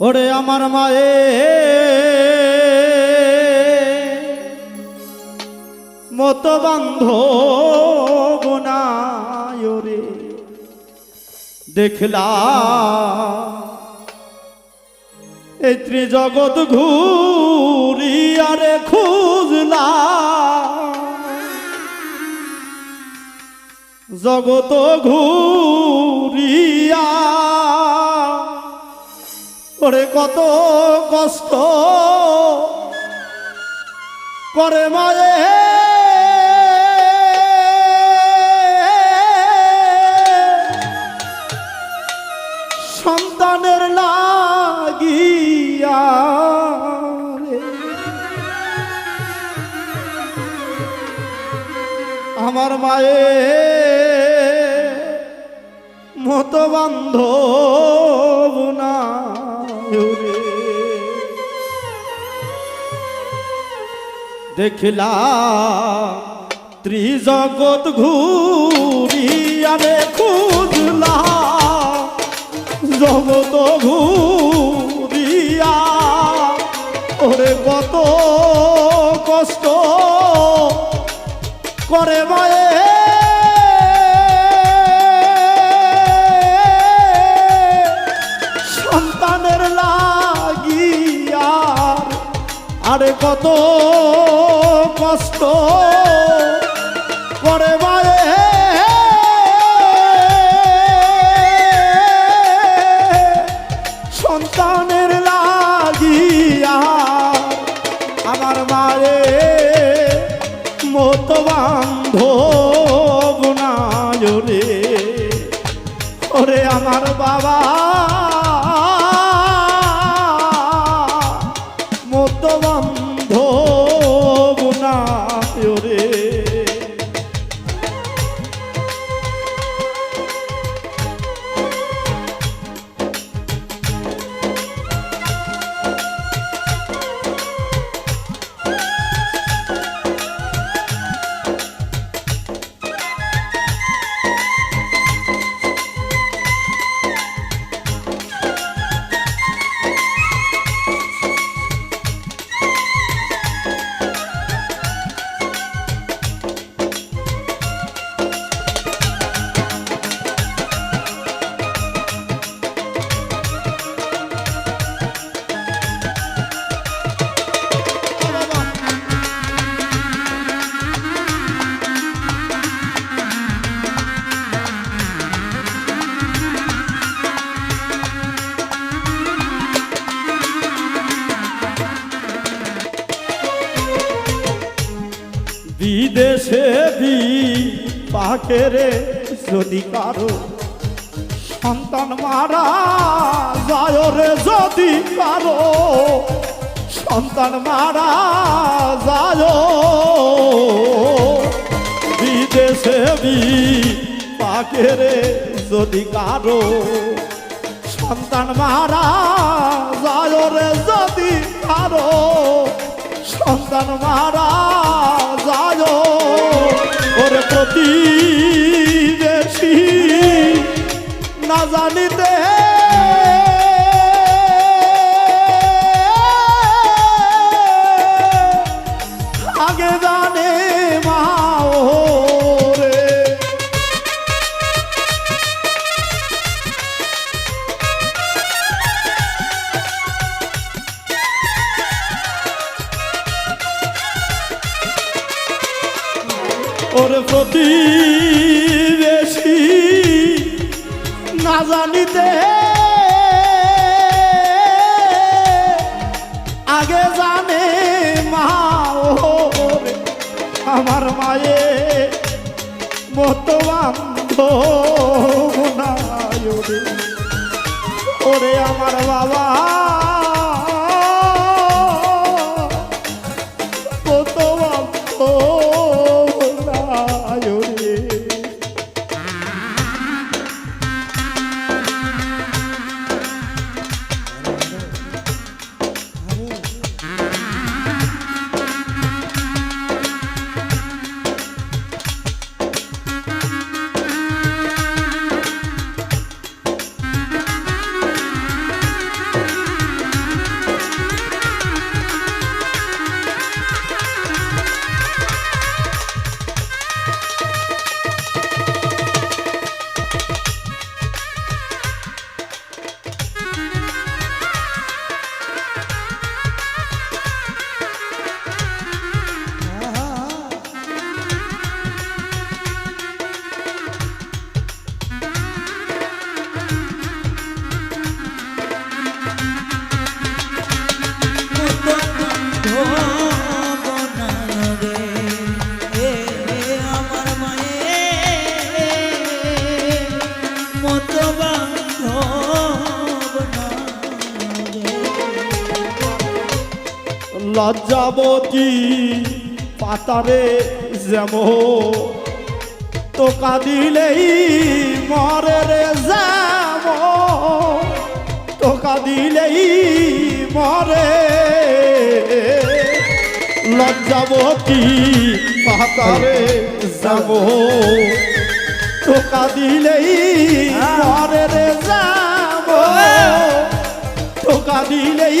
ওরে আমার মায়ে। মতো বান্ধ রে দেখলা এই ত্রিজগৎ ঘুরি আরে খুঁজলা জগত ঘুরিয়া ওরে কত কষ্ট করে মায়ে সন্তানের লাগিয়া। আমার মায়ে মতো বান্ধব না রে দেখলা ত্রিজগৎ ঘুরিয়ারে খুঁজলা জগত ঘুরিয়া। ওরে কত কষ্ট করে মায়ে কত কষ্ট করে মায়ে। সন্তানের লাগিয়া আমার মায়ে মতো বান্ধব নাই রে। ওরে আমার বাবা পাখেরে যদি কারও সন্তান মারা যায় রে, যদি কারও সন্তান মারা যায়, বিদেশে বি পাকে রে, যদি কারও সন্তান মারা যায় রে, যদি কারও সন্তান মারা যায়, ওরে প্রতিবেশী ওরে প্রতিবেশী। না জানিতে আগে জানে মা আমার মায়ে মতো বান্ধব নাই ওরে। ওরে আমার বাবা। লজ্জাবতী পাতারে যেমন তোকা দিলেই মরে রে যেমন তোকা দিলেই মরে। লজ্জাবতী পাতারে যেমন তোকা দিলেই মরে রে যেমন টোকা দিলেই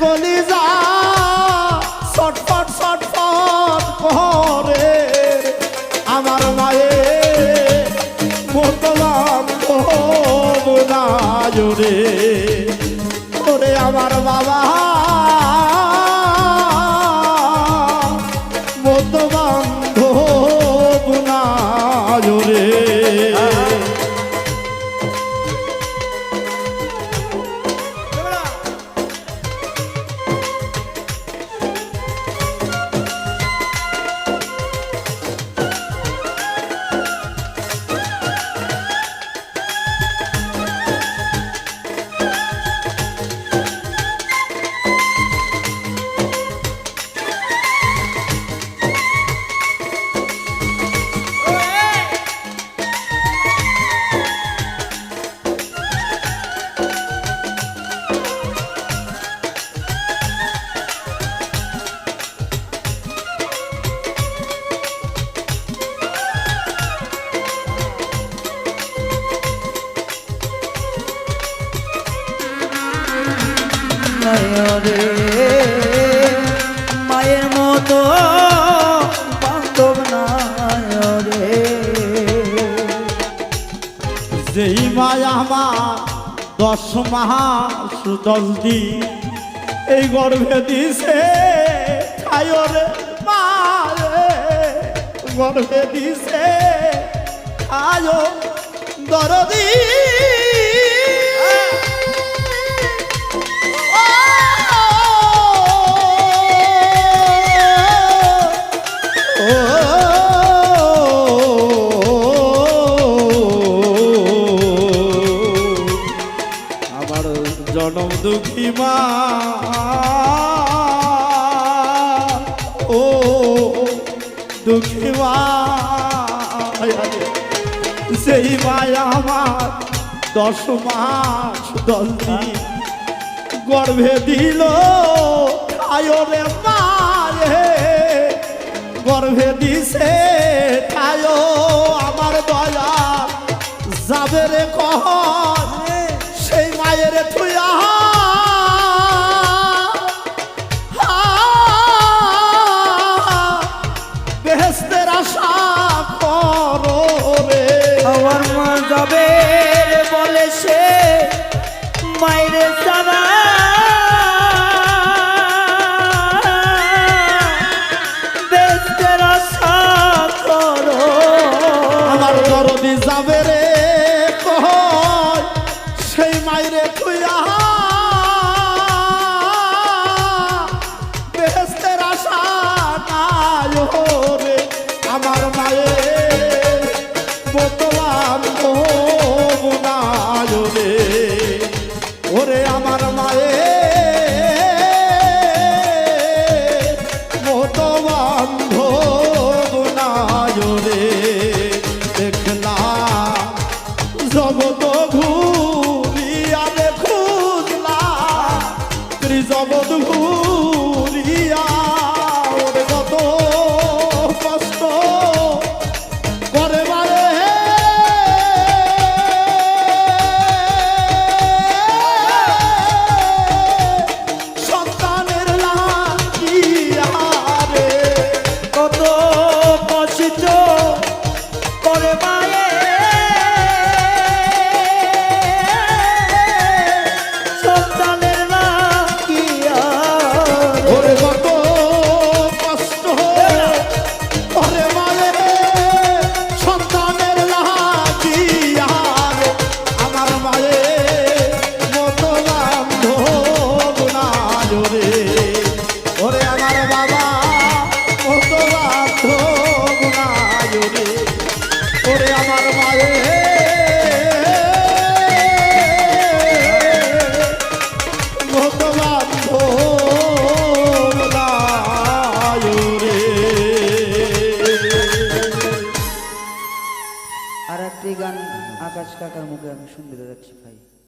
এর নয়রে মায়ের মতো বান্ধব নয়রে। যেই মায়া আমার দশ মাস দশ দিন এই গর্ভে দিছে খায়রে মায়ে গর্ভে দিছে খায় দরদি। দশ মাস দিন গর্ভে দিল আয়রে মায়ে গর্ভে দিছে আয় আমার দয়া যাবে রে কহ সেই মায়ের থুয়া বেহেস্তের রে ভগবান রে আর একটি গান আকাশ কাকার মুখে আমি শুনতে যাচ্ছি ভাই।